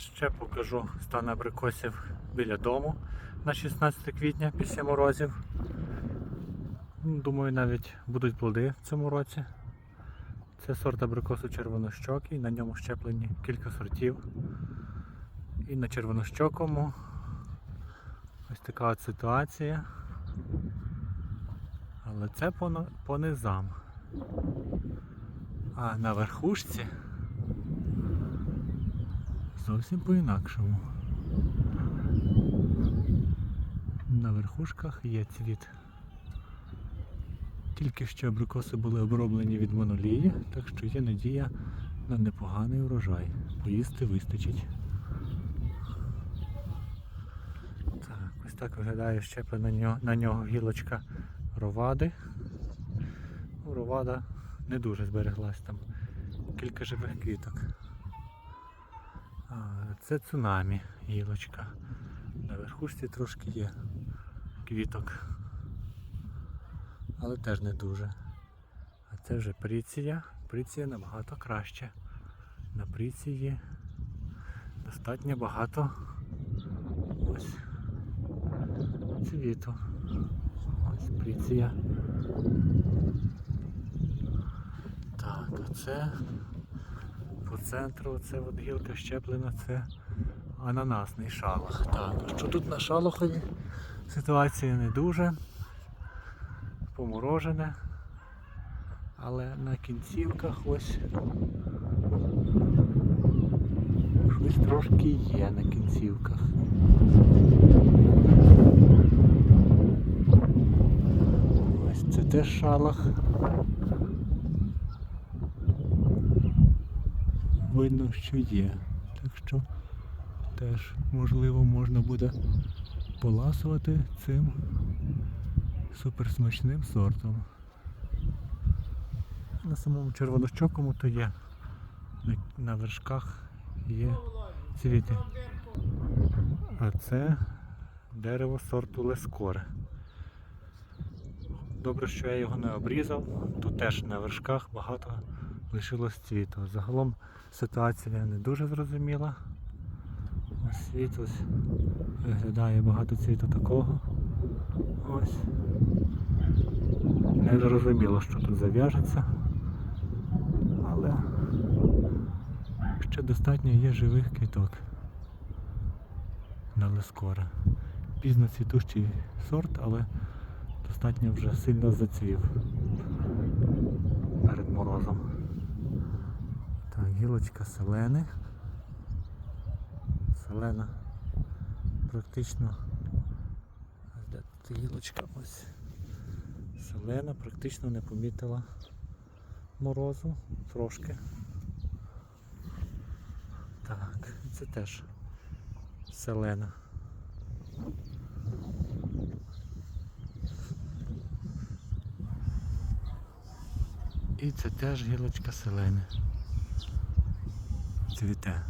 Ще покажу стан абрикосів біля дому на 16 квітня після морозів. Ну, Думаю, навіть будуть плоди в цьому році. Це сорт абрикосу червонощокий, на ньому щеплені кілька сортів. І на червонощокому ось така от ситуація. Але це по, низам. А на верхушці зовсім по-інакшому. На верхушках є цвіт. Тільки що абрикоси були оброблені від монолії, так що є надія на непоганий урожай. Поїсти вистачить. Так, ось так виглядає щеплена на нього, гілочка ровади. Ну, ровада не дуже збереглась там. Кілька живих квіток. Це цунамі гілочка. На верхушці трошки є квіток. Але теж не дуже. А це вже приція. Приція набагато краще. На приції достатньо багато ось цвіту. Ось приція. Так, а це по центру це от гілка щеплена, це ананасний шалах. Так, що тут на шалахові? Ситуація не дуже. Поморожене. Але на кінцівках ось щось трошки є на кінцівках. Ось це теж шалах. Видно, що є. Так що теж можливо можна буде поласувати цим суперсмачним сортом. На самому червонощокому то є. На, вершках є цвіти. А це дерево сорту Лескоре. Добре, що я його не обрізав. Тут теж на вершках багато лишилось цвіту. Загалом ситуація не дуже зрозуміла. Ось світ ось виглядає багато цвіту такого. Ось. Не зрозуміло, що тут зав'яжеться. Але ще достатньо є живих квіток на лескора. Пізно цвітущий сорт, але достатньо вже сильно зацвів перед морозом. Гілочка селени. Селена практично. Де тут гілочка ось. Селена практично не помітила морозу трошки. Так, це теж селена. І це теж гілочка селени. 对的